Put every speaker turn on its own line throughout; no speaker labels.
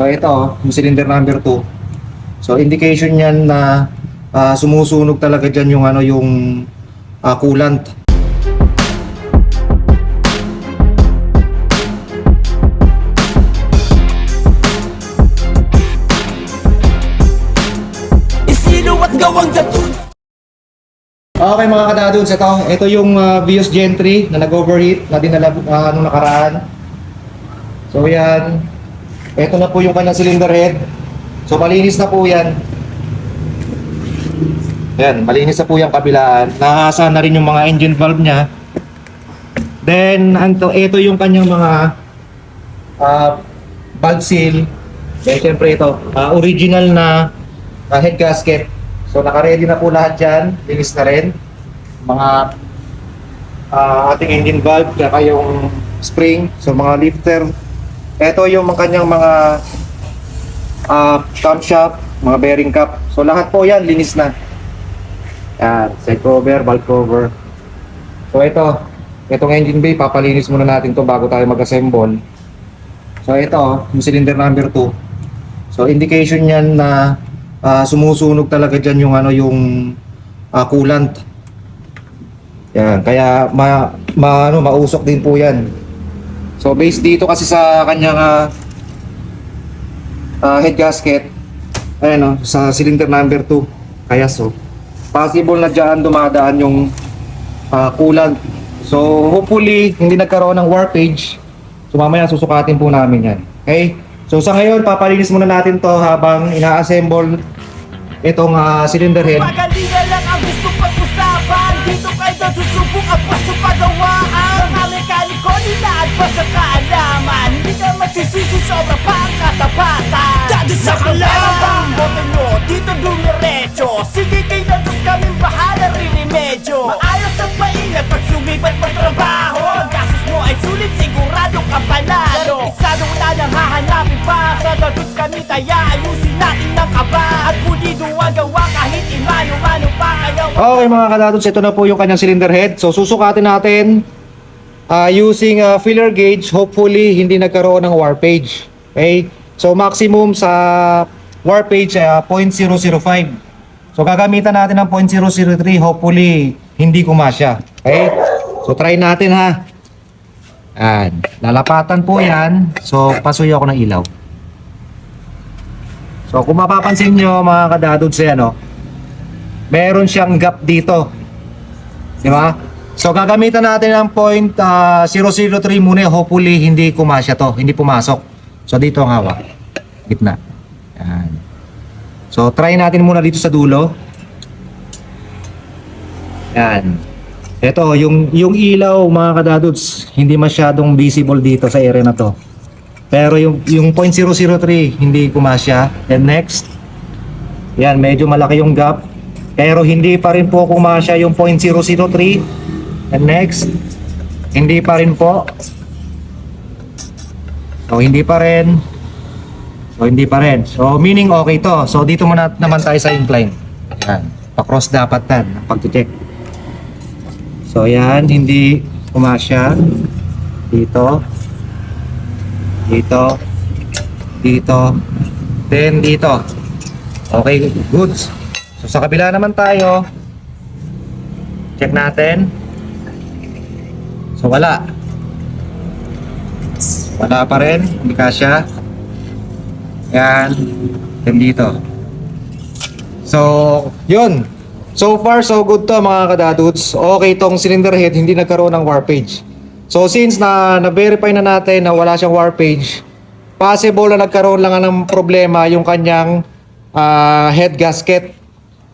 So ito, yung cylinder number 2. So indication yan na ah, sumusunog talaga dyan yung ano yung ah, coolant. Okay mga kadadudes, ito, ito yung uh, Vios Gen 3 na nag-overheat na dinala uh, nung nakaraan. So yan, ito na po yung kanyang cylinder head. So malinis na po yan. Yan, malinis na po yung kabilaan. Nakakasa na rin yung mga engine valve niya. Then, anto, ito yung kanyang mga uh, valve seal. Then, syempre ito, uh, original na uh, head gasket. So, naka-ready na po lahat dyan. Linis na rin. Mga ah, ating engine valve, kaya yung spring, so mga lifter. Ito yung kanyang mga uh, camshaft, mga bearing cap. So, lahat po yan, linis na. Yan, side cover, valve cover. So, ito, itong engine bay, papalinis muna natin to bago tayo mag-assemble. So, ito, yung cylinder number 2. So indication yan na ah, sumusunog talaga diyan yung ano yung ah, coolant. Yan, kaya ma, ma ano mausok din po 'yan. So based dito kasi sa kanyang ah, ah, head gasket ayun oh, sa cylinder number 2 kaya so possible na diyan dumadaan yung ah, coolant. So hopefully hindi nagkaroon ng warpage. So mamaya susukatin po namin 'yan. Okay? So sa ngayon papalinis muna natin 'to habang ina-assemble itong ah, cylinder head.
Pagalingan lang ang gusto pag-usapan Dito kayo susubok ang paso pagawaan Mga mekaniko nila at pa sa kaalaman Hindi ka magsisisi sobrang pangkatapatan Dado sa kalam Boto nyo, dito dumiretso. Sige kayo na dos kaming bahala rimedyo Maayos at maingat pag sumibat pag trabaho. Ang gasos mo ay sulit sigurado ka panalo Isado wala nang hahanapin pa. Sa dados kami taya ayusin natin ng kaba. At pulido ang gawa kahit imano-mano pa. Kaya
Okay mga kadadods, ito na po yung kanyang cylinder head. So susukatin natin ah, using a filler gauge. Hopefully hindi nagkaroon ng warpage. Okay? So maximum sa warpage ah, 0.005. So gagamitan natin ng 0.003. Hopefully hindi kumasya. Okay? So try natin ha. Yan. Lalapatan po yan. So pasuyo ako ng ilaw. So kung mapapansin nyo mga kadadods yan oh, meron siyang gap dito. Di ba? So gagamitan natin ang point ah, 003 muna. Hopefully hindi kumasya to, hindi pumasok. So dito ang hawak. Gitna. Yan. So try natin muna dito sa dulo. Yan. Ito, yung, yung ilaw mga kadadods, hindi masyadong visible dito sa area na to. Pero yung, yung .003, hindi kumasya. And next, yan, medyo malaki yung gap. Pero hindi pa rin po kumasya yung .003. And next, hindi pa rin po. So, hindi pa rin. So, hindi pa rin. So, meaning okay to. So, dito muna naman tayo sa incline. Yan. Pa-cross dapat yan. ang Pag-check. So, yan. Hindi kumasya. Dito. Dito. Dito. Then, dito. Okay, goods. So, sa kabila naman tayo. Check natin. So, wala. Wala pa rin. Hindi kasya. Yan. Then dito. So, yun. So far, so good to mga kadadudes. Okay tong cylinder head, hindi nagkaroon ng warpage. So since na na-verify na natin na wala siyang warpage, possible na nagkaroon lang ng problema yung kanyang ah, head gasket.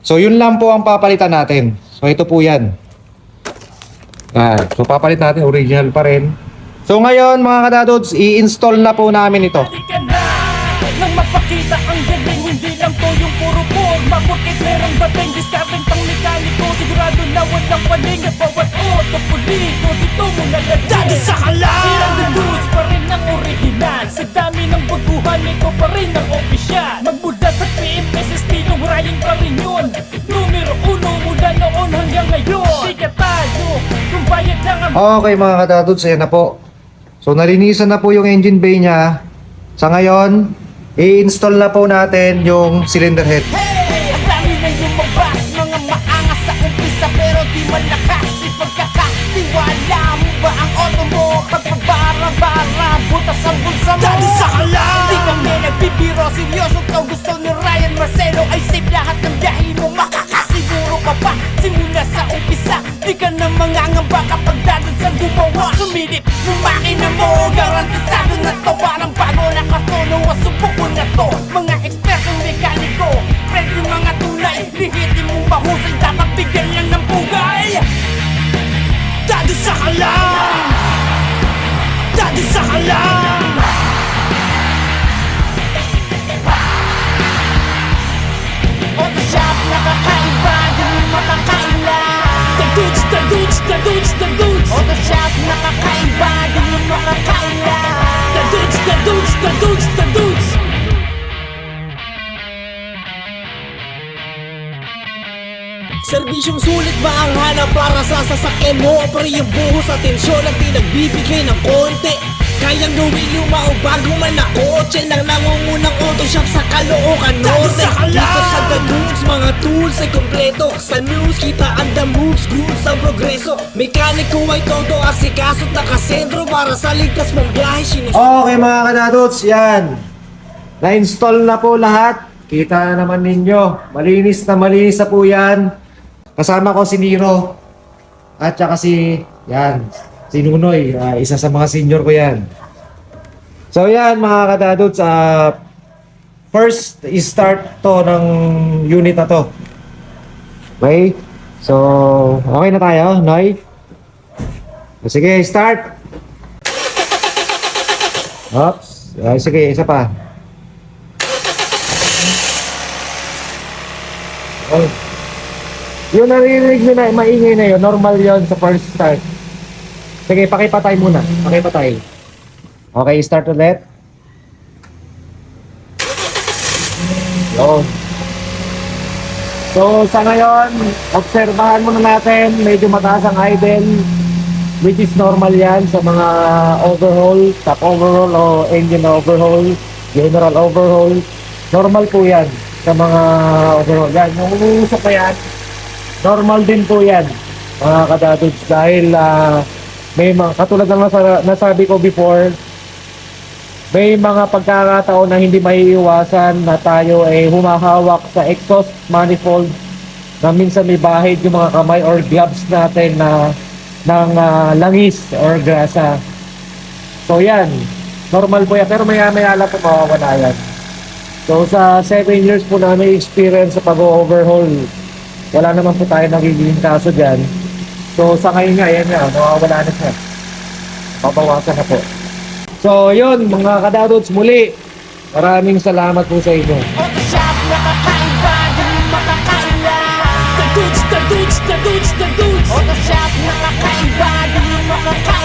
So yun lang po ang papalitan natin. So ito po yan. Yan. So papalit natin, original pa rin. So ngayon mga kadadods, i-install na po namin ito.
Nang mapakita ang galing Hindi lang to yung puro forma Porkit merong dating Discovering pang mekaniko Sigurado na walang paling At bawat auto pulido Dito mo naladad sa kalam Ilang dudes pa rin ang original. Sa dami ng baguhan Ito pa rin ang opisyal. Magmula sa PMS Estilong Ryan pa rin yun. Numero uno mula noon hanggang ngayon. Sikat tayo
Okay mga kadadods, ayan na po. So nalinisan na po yung engine bay niya. Sa ngayon, i-install na po natin yung cylinder head.
Hey! Ang dami na lumabas Mga maangas sa umpisa Pero di malakas Ipagkakatiwala mo ba ang auto mo? Pagpabara-bara Butas ang bulsa mo Dado sa kalam Di kami nagbibiro Seryoso to gusto ni Ryan Marcelo Ay safe lahat gumawa Sumilip mo makina mo Garantisado na to. Parang bago na katono Subok ko na to. Mga ekspertong mekaniko shop nakakaiba Di mo makakaila The dudes, the dudes, the dudes, the dudes.
Serbisyong sulit ba ang hanap para sa sasakyan mo? Pero yung buhos at tensyon ang di nagbibigay ng konti Kayang gawin luma o bago man na kotse Nang nangungunang auto shop sa Caloocan Norte! Dito sa The Goods, mga tools ay kompleto Sa news, kita ang the moves, goods ang progreso Mekaniko ay todo asikaso't nakasentro Para sa ligtas mong biyahe, sinus
Okay mga kadadots, yan. Na-install na po lahat. Kita na naman ninyo. Malinis na malinis na po yan. Kasama ko si Niro. At saka si, yan, si Nunoy. Ah, isa sa mga senior ko yan. So yan mga kadadots, ah, first start to ng unit na to. Okay? So, okay na tayo, Noy? Sige, start! Oops. Ah, sige, isa pa. Oh. Yung naririnig nyo na maingay na yun, normal yon sa first start. Sige, pakipatay muna. Pakipatay. Okay, start ulit. Yun. So, sa ngayon, obserbahan muna natin, medyo mataas ang idle, which is normal yan sa mga overhaul, top overhaul o engine overhaul, general overhaul. Normal po yan sa mga overhaul. Yan, yung umuusok na yan, normal din po yan, mga kadadods, dahil ah, may mga, katulad ng nasa, nasabi ko before, may mga pagkakataon na hindi maiiwasan na tayo ay humahawak sa exhaust manifold na minsan may bahid yung mga kamay or gloves natin na ng ah, langis or grasa. So yan, normal po yan. Pero maya maya lang po mawawala yan. So sa 7 years po namin experience sa pag-overhaul, wala naman po tayo nagiging kaso dyan. So sa ngayon nga, ayan nga, nawawala na siya. Pabawasan na po. So yun, mga kadarods, muli, maraming salamat po sa inyo.
Dudes, the dudes, the dudes, the dudes. Oh, the shop, nakakaiba, di mo makakaiba.